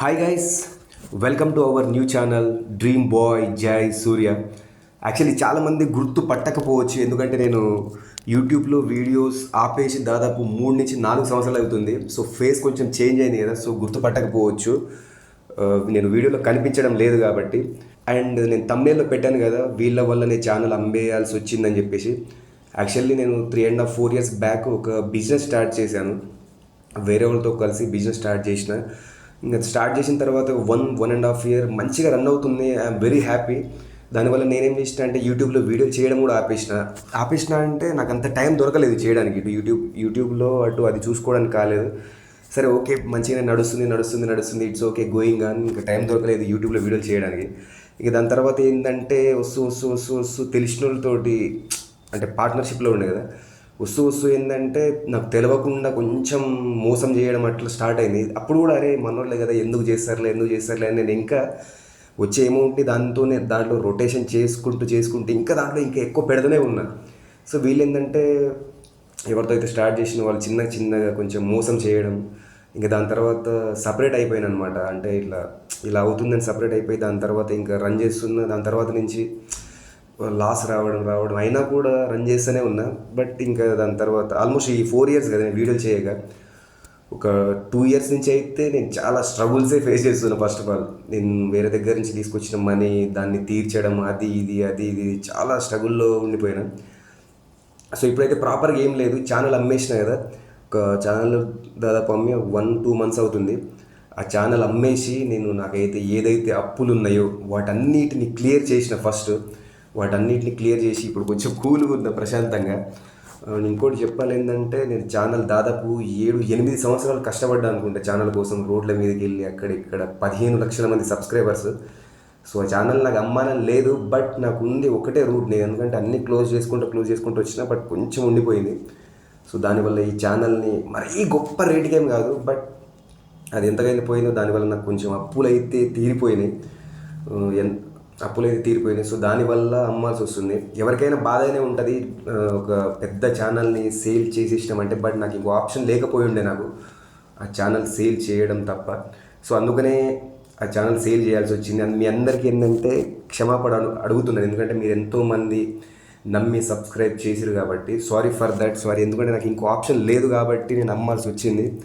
Hi guys welcome to our new channel dream boy Jai Surya actually చాలామంది గుర్తు పట్టకపోవచ్చు ఎందుకంటే నేను యూట్యూబ్లో వీడియోస్ ఆపేసి దాదాపు మూడు నుంచి నాలుగు సంవత్సరాలు అవుతుంది. సో ఫేస్ కొంచెం చేంజ్ అయింది కదా సో గుర్తు పట్టకపోవచ్చు. Uh, నేను వీడియోలో కనిపించడం లేదు కాబట్టి. అండ్ నేను తమ్నేల్లో పెట్టాను కదా వీళ్ళ వల్లనే ఛానల్ అమ్మేయాల్సి వచ్చిందని చెప్పేసి. యాక్చువల్లీ నేను three and half four years back ఒక బిజినెస్ స్టార్ట్ చేశాను. వేరే వాళ్ళతో కలిసి బిజినెస్ స్టార్ట్ చేసిన. ఇంకా స్టార్ట్ చేసిన తర్వాత one one and half year మంచిగా రన్ అవుతుంది. ఐఎమ్ వెరీ హ్యాపీ దానివల్ల నేనేం చేసిన అంటే యూట్యూబ్లో వీడియో చేయడం కూడా ఆపేసిన. ఆపేసిన అంటే నాకు అంత టైం దొరకలేదు చేయడానికి. ఇటు యూట్యూబ్ యూట్యూబ్లో అటు అది చూసుకోవడానికి కాలేదు. సరే ఓకే మంచిగా నడుస్తుంది నడుస్తుంది నడుస్తుంది. ఇట్స్ ఓకే గోయింగ్ అని ఇంకా టైం దొరకలేదు యూట్యూబ్లో వీడియోలు చేయడానికి. ఇక దాని తర్వాత ఏంటంటే వస్తూ వస్తూ వస్తూ వస్తూ తెలిసిన వాళ్ళతోటి అంటే పార్ట్నర్షిప్లో ఉండే కదా. వస్తూ వస్తూ ఏంటంటే నాకు తెలియకుండా కొంచెం మోసం చేయడం అట్లా స్టార్ట్ అయింది. అప్పుడు కూడా అరే మనోళ్ళే కదా ఎందుకు చేస్తారులే ఎందుకు చేస్తారులే అని నేను ఇంకా వచ్చే అమౌంట్ని దాంతోనే దాంట్లో రొటేషన్ చేసుకుంటూ చేసుకుంటూ ఇంకా దాంట్లో ఇంకా ఎక్కువ పెడుతూనే ఉన్నా. సో వీళ్ళు ఏంటంటే ఎవరితో అయితే స్టార్ట్ చేసిన వాళ్ళు చిన్న చిన్నగా కొంచెం మోసం చేయడం ఇంకా దాని తర్వాత సపరేట్ అయిపోయాను అనమాట అంటే ఇట్లా ఇలా అవుతుందని సపరేట్ అయిపోయి దాని తర్వాత ఇంకా రన్ చేస్తున్న దాని తర్వాత నుంచి లాస్ రావడం రావడం అయినా కూడా రన్ చేస్తూనే ఉన్నా. బట్ ఇంకా దాని తర్వాత ఆల్మోస్ట్ ఈ ఫోర్ ఇయర్స్ కదా నేను వీడియోలు చేయక ఒక టూ ఇయర్స్ నుంచి అయితే నేను చాలా స్ట్రగుల్సే ఫేస్ చేస్తున్నా. ఫస్ట్ ఆఫ్ ఆల్ నేను వేరే దగ్గర నుంచి తీసుకొచ్చిన మనీ దాన్ని తీర్చడం అది ఇది అది ఇది చాలా స్ట్రగుల్లో ఉండిపోయినా. సో ఇప్పుడైతే ప్రాపర్గా ఏం లేదు. ఛానల్ అమ్మేసిన కదా. ఒక ఛానల్ దాదాపు అమ్మి వన్ టూ మంత్స్ అవుతుంది. ఆ ఛానల్ అమ్మేసి నేను నాకైతే ఏదైతే అప్పులు ఉన్నాయో వాటన్నిటిని క్లియర్ చేసిన ఫస్ట్ వాటన్నిటిని క్లియర్ చేసి ఇప్పుడు కొంచెం కూల్గా ఉంది ప్రశాంతంగా? ఇంకోటి చెప్పాలి ఏంటంటే నేను ఛానల్ దాదాపు ఏడు ఎనిమిది సంవత్సరాలు కష్టపడ్డా అనుకుంటా ఛానల్ కోసం రోడ్ల మీదకి వెళ్ళి అక్కడ ఇక్కడ పదిహేను లక్షల మంది సబ్స్క్రైబర్స్. సో ఆ ఛానల్ నాకు అమ్మాలని లేదు బట్ నాకు ఉంది ఒకటే రూట్. నేను ఎందుకంటే అన్ని క్లోజ్ చేసుకుంటూ క్లోజ్ చేసుకుంటూ వచ్చినా బట్ కొంచెం ఉండిపోయింది. సో దానివల్ల ఈ ఛానల్ని మరీ గొప్ప రేటుకి ఏం కాదు బట్ అది ఎంతకైనా పోయిందో దానివల్ల నాకు కొంచెం అప్పులు అయితే తీరిపోయినాయి ఎన్ తీరిపోయినాయి. సో దానివల్ల అమ్మాల్సి వస్తుంది. ఎవరికైనా బాధనే ఉంటుంది. ఒక పెద్ద ఛానల్ని సేల్ చేసేసినాం అంటే బట్ నాకు ఇంకో ఆప్షన్ లేకపోయి ఉండే నాకు ఆ ఛానల్ సేల్ చేయడం తప్ప. సో అందుకనే ఆ ఛానల్ సేల్ చేయాల్సి వచ్చింది. అండ్ మీ అందరికీ ఏంటంటే క్షమాపణ అడుగుతున్నాను ఎందుకంటే మీరు ఎంతోమంది నమ్మి సబ్స్క్రైబ్ చేసిరు కాబట్టి. Sorry for that. సారీ. ఎందుకంటే నాకు ఇంకో ఆప్షన్ లేదు కాబట్టి నేను నమ్మాల్సి వచ్చింది.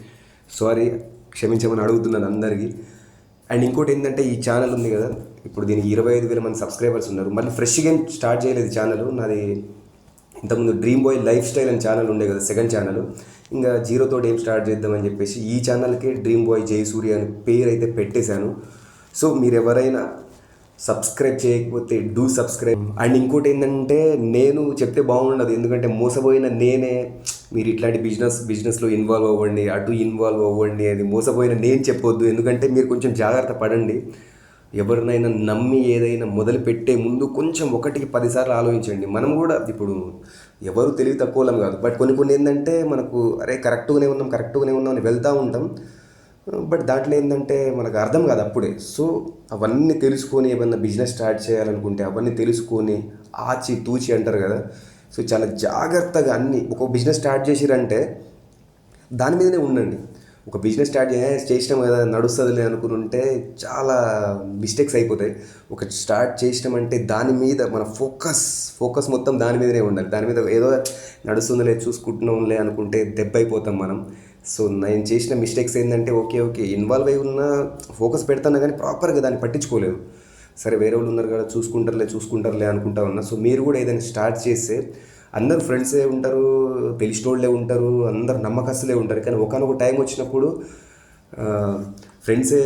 సారీ. క్షమించమని అడుగుతున్నాను అందరికీ. అండ్ ఇంకోటి ఏంటంటే ఈ ఛానల్ ఉంది కదా ఇప్పుడు దీనికి ఇరవై ఐదు వేల మంది సబ్స్క్రైబర్స్ ఉన్నారు. మళ్ళీ ఫ్రెష్గా ఏం స్టార్ట్ చేయలేదు ఛానల్. నాది ఇంతకుముందు డ్రీమ్ బాయ్ లైఫ్ స్టైల్ అని ఛానల్ ఉండే కదా సెకండ్ ఛానల్. ఇంకా జీరోతో ఏం స్టార్ట్ చేద్దామని చెప్పేసి ఈ ఛానల్కి డ్రీమ్ బాయ్ జయసూర్య అని పేరు అయితే పెట్టేశాను. సో మీరు ఎవరైనా సబ్స్క్రైబ్ చేయకపోతే డూ సబ్స్క్రైబ్. అండ్ ఇంకోటి ఏంటంటే నేను చెప్తే బాగుండదు. ఎందుకంటే మోసపోయిన నేనే మీరు ఇట్లాంటి బిజినెస్ బిజినెస్లో ఇన్వాల్వ్ అవ్వండి అటు ఇన్వాల్వ్ అవ్వండి అది మోసపోయిన నేను చెప్పొద్దు. ఎందుకంటే మీరు కొంచెం జాగ్రత్త పడండి. ఎవరినైనా నమ్మి ఏదైనా మొదలు పెట్టే ముందు కొంచెం ఒకటికి పదిసార్లు ఆలోచించండి. మనం కూడా ఇప్పుడు ఎవరు తెలివి తక్కువలం కాదు. బట్ కొన్ని కొన్ని ఏంటంటే మనకు అరే కరెక్ట్గానే ఉన్నాం కరెక్ట్గానే ఉన్నాం అని వెళ్తూ ఉంటాం. బట్ దాంట్లో ఏంటంటే మనకు అర్థం కాదు అప్పుడే. సో అవన్నీ తెలుసుకొని ఏమన్నా బిజినెస్ స్టార్ట్ చేయాలనుకుంటే అవన్నీ తెలుసుకొని ఆచి తూచి అంటారు కదా. సో చాలా జాగ్రత్తగా అన్ని ఒక బిజినెస్ స్టార్ట్ చేసిరంటే దాని మీదనే ఉండండి. ఒక బిజినెస్ స్టార్ట్ చేసినాం కదా నడుస్తుందిలే అనుకుని ఉంటే చాలా మిస్టేక్స్ అయిపోతాయి. ఒక స్టార్ట్ చేసినాం అంటే దాని మీద మన ఫోకస్ ఫోకస్ మొత్తం దాని మీదనే ఉండాలి. దాని మీద ఏదో నడుస్తుందిలే చూసుకుంటున్నాంలే అనుకుంటే దెబ్బ అయిపోతాం మనం. సో నేను చేసిన మిస్టేక్స్ ఏంటంటే ఓకే ఓకే ఇన్వాల్వ్ అయి ఉన్న ఫోకస్ పెడతాను కానీ ప్రాపర్గా దాన్ని పట్టించుకోలేదు సరే వేరే వాళ్ళు ఉన్నారు కదా చూసుకుంటారులే చూసుకుంటారులే అనుకుంటా ఉన్నా. సో మీరు కూడా ఏదైనా స్టార్ట్ చేస్తే అందరు ఫ్రెండ్సే ఉంటారు తెలిసిన వాళ్ళే ఉంటారు అందరు నమ్మకస్తులే ఉంటారు. కానీ ఒకనొక టైం వచ్చినప్పుడు ఫ్రెండ్సే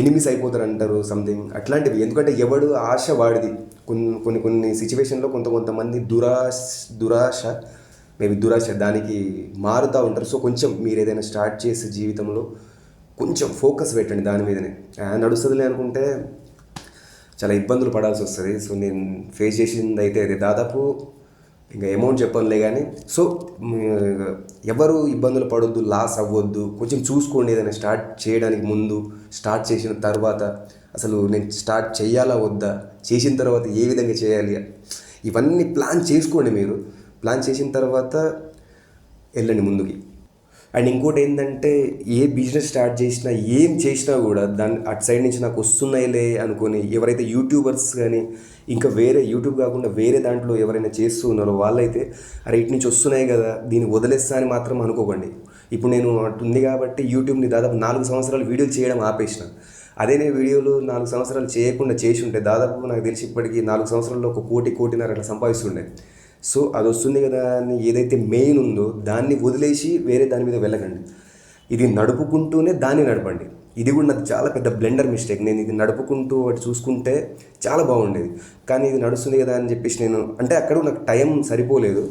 ఎనిమిస్ అయిపోతారు అంటారు సంథింగ్ అట్లాంటివి. ఎందుకంటే ఎవడు ఆశ వాడిది. కొన్ని కొన్ని కొన్ని సిచ్యువేషన్లో కొంత కొంతమంది దురాశ దురాశ మేబీ దురాశ దానికి మారుతూ ఉంటారు. సో కొంచెం మీరు ఏదైనా స్టార్ట్ చేసే జీవితంలో కొంచెం ఫోకస్ పెట్టండి దాని మీదనే. నడుస్తుందిలే అనుకుంటే చాలా ఇబ్బందులు పడాల్సి వస్తుంది. సో నేను ఫేస్ చేసింది అయితే అది. దాదాపు ఇంకా అమౌంట్ చెప్పనులే కానీ సో ఎవరు ఇబ్బందులు పడొద్దు లాస్ అవ్వద్దు కొంచెం చూసుకోండి ఏదైనా స్టార్ట్ చేయడానికి ముందు స్టార్ట్ చేసిన తర్వాత అసలు నేను స్టార్ట్ చేయాలా వద్దా చేసిన తర్వాత ఏ విధంగా చేయాలి ఇవన్నీ ప్లాన్ చేసుకోండి మీరు. ప్లాన్ చేసిన తర్వాత వెళ్ళండి ముందుకి. అండ్ ఇంకోటి ఏంటంటే ఏ బిజినెస్ స్టార్ట్ చేసినా ఏం చేసినా కూడా దాని అటు సైడ్ నుంచి నాకు వస్తున్నాయిలే అనుకొని ఎవరైతే యూట్యూబర్స్ కానీ ఇంకా వేరే యూట్యూబ్ కాకుండా వేరే దాంట్లో ఎవరైనా చేస్తూ ఉన్నారో వాళ్ళైతే అరే ఇటు నుంచి వస్తున్నాయి కదా దీన్ని వదిలేస్తా అని మాత్రం అనుకోకండి. ఇప్పుడు నేను అటు ఉంది కాబట్టి యూట్యూబ్ని దాదాపు నాలుగు సంవత్సరాలు వీడియోలు చేయడం ఆపేసిన. అదే నేను వీడియోలు నాలుగు సంవత్సరాలు చేయకుండా చేసి ఉంటే దాదాపు నాకు తెలిసి ఇప్పటికీ నాలుగు సంవత్సరాల్లో ఒక కోటి కోటిన్నర అట్లా సంపాదిస్తుండే. సో అది వస్తుంది కదా అని ఏదైతే మెయిన్ ఉందో దాన్ని వదిలేసి వేరే దాని మీద వెళ్ళకండి. ఇది నడుపుకుంటూనే దాన్ని నడపండి. ఇది కూడా నాకు చాలా పెద్ద బ్లెండర్ మిస్టేక్ నేను ఇది నడుపుకుంటూ వాటి చూసుకుంటే చాలా బాగుండేది. కానీ ఇది నడుస్తుంది కదా అని చెప్పేసి నేను అంటే అక్కడ నాకు టైం సరిపోలేదు.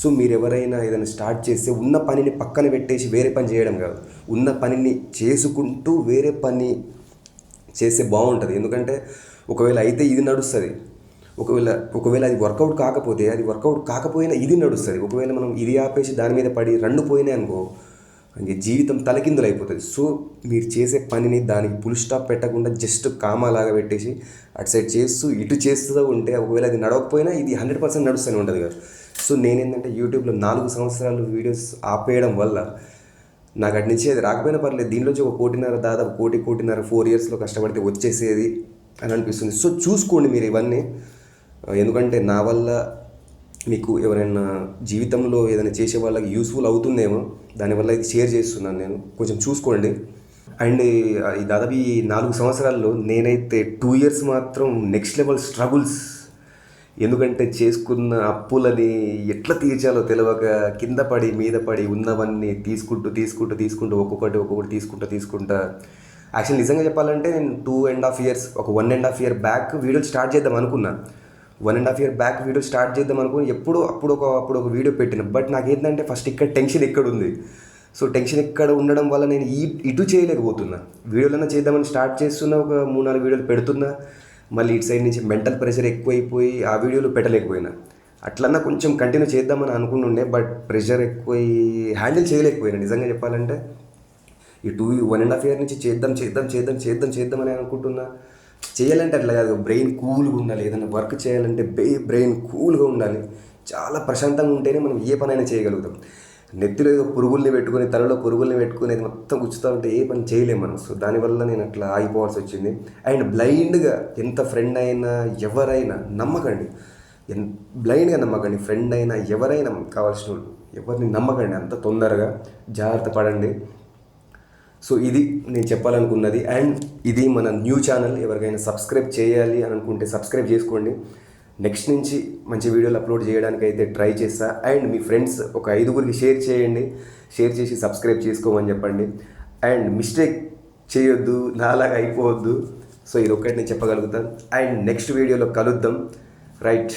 సో మీరు ఎవరైనా ఏదైనా స్టార్ట్ చేస్తే ఉన్న పనిని పక్కన పెట్టేసి వేరే పని చేయడం కాదు. ఉన్న పనిని చేసుకుంటూ వేరే పని చేస్తే బాగుంటుంది. ఎందుకంటే ఒకవేళ అయితే ఇది నడుస్తుంది. ఒకవేళ ఒకవేళ అది వర్కౌట్ కాకపోతే అది వర్కౌట్ కాకపోయినా ఇది నడుస్తుంది. ఒకవేళ మనం ఇది ఆపేసి దాని మీద పడి రెండు పోయినాయి అనుకో ఇంక జీవితం తలకిందులు అయిపోతుంది. సో మీరు చేసే పనిని దానికి పుల్ స్టాప్ పెట్టకుండా జస్ట్ కామాలాగా పెట్టేసి అటు సైడ్ చేస్తూ ఇటు చేస్తూ ఉంటే ఒకవేళ అది నడవకపోయినా ఇది హండ్రెడ్ పర్సెంట్ నడుస్తూనే ఉంటుంది కదా. సో నేనేంటంటే యూట్యూబ్లో నాలుగు సంవత్సరాలు వీడియోస్ ఆపేయడం వల్ల నాకు అటు నుంచి అది రాకపోయినా పర్లేదు. దీనిలోంచి ఒక కోటిన్నర దాదాపు కోటి కోటిన్నర ఫోర్ ఇయర్స్లో కష్టపడితే వచ్చేసేది అని అనిపిస్తుంది. సో చూసుకోండి మీరు ఇవన్నీ. ఎందుకంటే నా వల్ల మీకు ఎవరైనా జీవితంలో ఏదైనా చేసే వాళ్ళకి యూస్ఫుల్ అవుతుందేమో దానివల్ల ఇది షేర్ చేస్తున్నాను నేను. కొంచెం చూసుకోండి. అండ్ దాదాపు ఈ నాలుగు సంవత్సరాల్లో నేనైతే టూ ఇయర్స్ మాత్రం నెక్స్ట్ లెవెల్ స్ట్రగుల్స్ ఎందుకంటే చేసుకున్న అప్పులని ఎట్లా తీర్చాలో తెలియక కింద పడి మీద పడి ఉన్నవన్నీ తీసుకుంటూ తీసుకుంటూ తీసుకుంటూ ఒక్కొక్కటి ఒక్కొక్కటి తీసుకుంటూ తీసుకుంటా. యాక్చువల్ నిజంగా చెప్పాలంటే నేను టూ అండ్ హాఫ్ ఇయర్స్ ఒక one and half year back వీడియోలు స్టార్ట్ చేద్దాం అనుకున్నాను one and half year back video start చేద్దాం అనుకుని ఎప్పుడు అప్పుడు ఒక అప్పుడు ఒక వీడియో పెట్టిన. బట్ నాకు ఏంటంటే ఫస్ట్ ఇక్కడ టెన్షన్ ఎక్కడ ఉంది? సో టెన్షన్ ఎక్కడ ఉండడం వల్ల నేను ఈ ఇటు చేయలేకపోతున్నా. వీడియోలన్నా చేద్దామని స్టార్ట్ చేస్తున్నా ఒక మూడు నాలుగు వీడియోలు పెడుతున్నా. మళ్ళీ ఇటు సైడ్ నుంచి మెంటల్ ప్రెషర్ ఎక్కువైపోయి ఆ వీడియోలు పెట్టలేకపోయినా. అట్లన్నా కొంచెం కంటిన్యూ చేద్దామని అనుకుంటుండే బట్ ప్రెషర్ ఎక్కువై హ్యాండిల్ చేయలేకపోయినా. నిజంగా చెప్పాలంటే ఈ two one and half year నుంచి చేద్దాం చేద్దాం చేద్దాం చేద్దాం చేద్దామని అనుకుంటున్నా. చేయాలంటే అట్లా కాదు బ్రెయిన్ కూల్గా ఉండాలి. ఏదైనా వర్క్ చేయాలంటే బే బ్రెయిన్ కూల్గా ఉండాలి. చాలా ప్రశాంతంగా ఉంటేనే మనం ఏ పనైనా చేయగలుగుతాం. నెత్తిలో ఏదో పురుగుల్ని పెట్టుకొని తలలో పురుగుల్ని పెట్టుకుని అది మొత్తం గుచ్చుతూ ఉంటే ఏ పని చేయలేము మనం. సో దానివల్ల నేను అట్లా ఆగిపోవాల్సి వచ్చింది. అండ్ బ్లైండ్గా ఎంత ఫ్రెండ్ అయినా ఎవరైనా నమ్మకండి. ఎన్ బ్లైండ్గా నమ్మకండి. ఫ్రెండ్ అయినా ఎవరైనా కావాల్సిన వాళ్ళు ఎవరిని నమ్మకండి అంత తొందరగా. జాగ్రత్త పడండి. సో ఇది నేను చెప్పాలనుకున్నది. అండ్ ఇది మన న్యూ ఛానల్. ఎవరికైనా సబ్స్క్రైబ్ చేయాలి అని అనుకుంటే సబ్స్క్రైబ్ చేసుకోండి. నెక్స్ట్ నుంచి మంచి వీడియోలు అప్లోడ్ చేయడానికి అయితే ట్రై చేస్తా. అండ్ మీ ఫ్రెండ్స్ ఒక ఐదుగురికి షేర్ చేయండి. షేర్ చేసి సబ్స్క్రైబ్ చేసుకోమని చెప్పండి. అండ్ మిస్టేక్ చేయొద్దు నాలాగా అయిపోవద్దు. సో ఇది ఒక్కటి నేను చెప్పగలుగుతాను అండ్ నెక్స్ట్ వీడియోలో కలుద్దాం. రైట్.